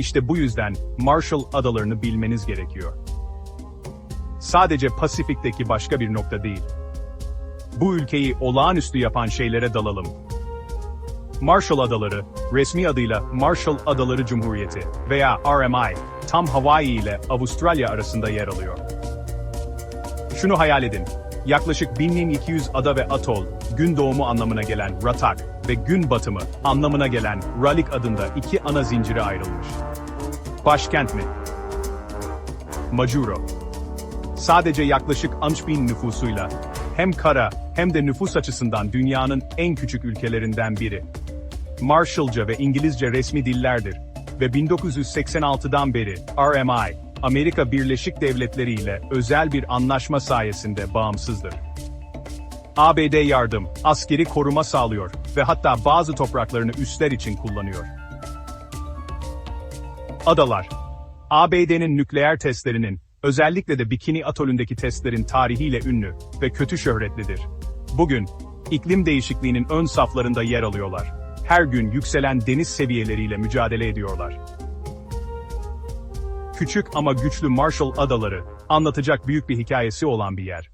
İşte bu yüzden Marshall Adalarını bilmeniz gerekiyor. Sadece Pasifik'teki başka bir nokta değil. Bu ülkeyi olağanüstü yapan şeylere dalalım. Marshall Adaları, resmi adıyla Marshall Adaları Cumhuriyeti veya RMI, tam Hawaii ile Avustralya arasında yer alıyor. Şunu hayal edin. Yaklaşık 1200 ada ve atol, gün doğumu anlamına gelen Ratak ve gün batımı anlamına gelen Ralik adında iki ana zincire ayrılmış. Başkent mi? Majuro. Sadece yaklaşık 60 bin nüfusuyla hem kara hem de nüfus açısından dünyanın en küçük ülkelerinden biri. Marshallca ve İngilizce resmi dillerdir ve 1986'dan beri RMI, Amerika Birleşik Devletleri ile özel bir anlaşma sayesinde bağımsızdır. ABD yardım, askeri koruma sağlıyor ve hatta bazı topraklarını üsler için kullanıyor. Adalar ABD'nin nükleer testlerinin, özellikle de Bikini Atolü'ndeki testlerin tarihiyle ünlü ve kötü şöhretlidir. Bugün, iklim değişikliğinin ön saflarında yer alıyorlar. Her gün yükselen deniz seviyeleriyle mücadele ediyorlar. Küçük ama güçlü Marshall Adaları, anlatacak büyük bir hikayesi olan bir yer.